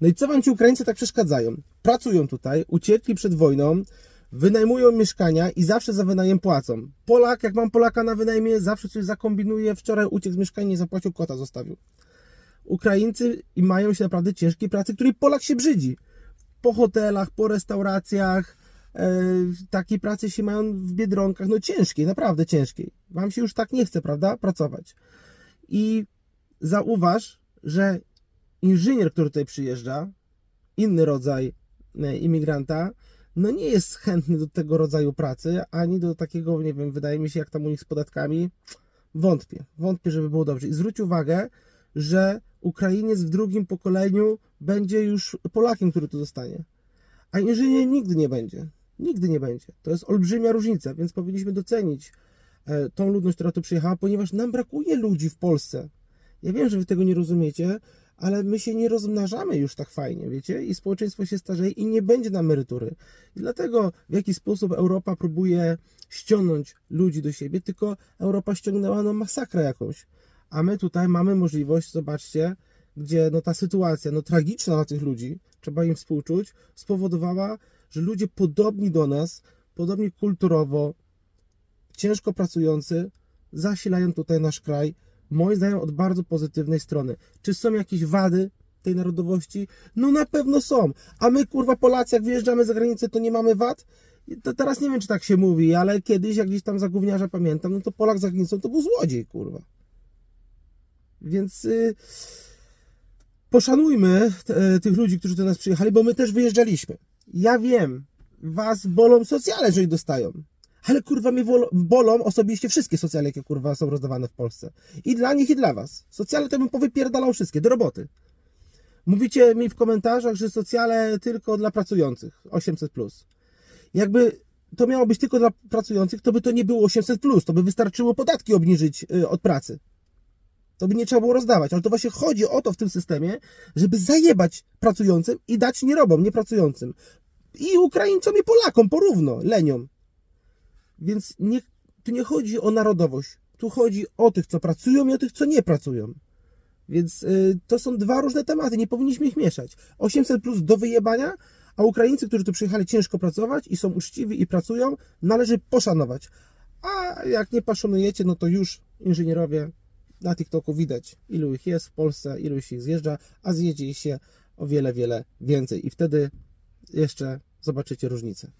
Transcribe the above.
No i co wam ci Ukraińcy tak przeszkadzają? Pracują tutaj, uciekli przed wojną, wynajmują mieszkania i zawsze za wynajem płacą. Polak, jak mam Polaka na wynajmie, zawsze coś zakombinuje. Wczoraj uciekł z mieszkania, nie zapłacił, kota zostawił. Ukraińcy i mają się naprawdę ciężkiej pracy, której Polak się brzydzi. Po hotelach, po restauracjach, e, takiej pracy się mają w biedronkach, no ciężkiej, naprawdę ciężkiej. Wam się już tak nie chce, prawda, pracować. I zauważ, że inżynier, który tutaj przyjeżdża, inny rodzaj e, imigranta, no nie jest chętny do tego rodzaju pracy, ani do takiego, nie wiem, wydaje mi się, jak tam u nich z podatkami. Wątpię, wątpię, żeby było dobrze. I zwróć uwagę, że Ukrainiec w drugim pokoleniu będzie już Polakiem, który tu zostanie. A inżynier nigdy nie będzie. Nigdy nie będzie. To jest olbrzymia różnica, więc powinniśmy docenić e, tą ludność, która tu przyjechała, ponieważ nam brakuje ludzi w Polsce. Ja wiem, że wy tego nie rozumiecie, ale my się nie rozmnażamy już tak fajnie, wiecie? I społeczeństwo się starzeje i nie będzie na emerytury. I dlatego w jaki sposób Europa próbuje ściągnąć ludzi do siebie, tylko Europa ściągnęła no masakrę jakąś. A my tutaj mamy możliwość, zobaczcie, gdzie no ta sytuacja, no tragiczna dla tych ludzi, trzeba im współczuć, spowodowała, że ludzie podobni do nas, podobnie kulturowo, ciężko pracujący, zasilają tutaj nasz kraj, moim zdaniem od bardzo pozytywnej strony. Czy są jakieś wady tej narodowości? No na pewno są. A my, kurwa, Polacy, jak wyjeżdżamy za granicę, to nie mamy wad? To teraz nie wiem, czy tak się mówi, ale kiedyś, jak gdzieś tam za gówniarza pamiętam, no to Polak za granicą to był złodziej, kurwa. Więc y, poszanujmy tych ludzi, którzy do nas przyjechali, bo my też wyjeżdżaliśmy. Ja wiem, was bolą socjale, jeżeli dostają. Ale kurwa mnie bolą osobiście wszystkie socjale, jakie kurwa są rozdawane w Polsce. I dla nich, i dla was. Socjale to bym powypierdalał wszystkie, do roboty. Mówicie mi w komentarzach, że socjale tylko dla pracujących. 800+. Plus. Jakby to miało być tylko dla pracujących, to by to nie było 800+. Plus. To by wystarczyło podatki obniżyć y, od pracy. To by nie trzeba było rozdawać. Ale to właśnie chodzi o to w tym systemie, żeby zajebać pracującym i dać nierobom, niepracującym. I Ukraińcom, i Polakom porówno, leniom. Więc nie, tu nie chodzi o narodowość. Tu chodzi o tych, co pracują i o tych, co nie pracują. Więc y, to są dwa różne tematy, nie powinniśmy ich mieszać. 800 plus do wyjebania, a Ukraińcy, którzy tu przyjechali ciężko pracować i są uczciwi i pracują, należy poszanować. A jak nie poszanujecie, no to już inżynierowie na TikToku widać, ilu ich jest w Polsce, ilu się zjeżdża, a zjedzie ich się o wiele, wiele więcej. I wtedy jeszcze zobaczycie różnicę.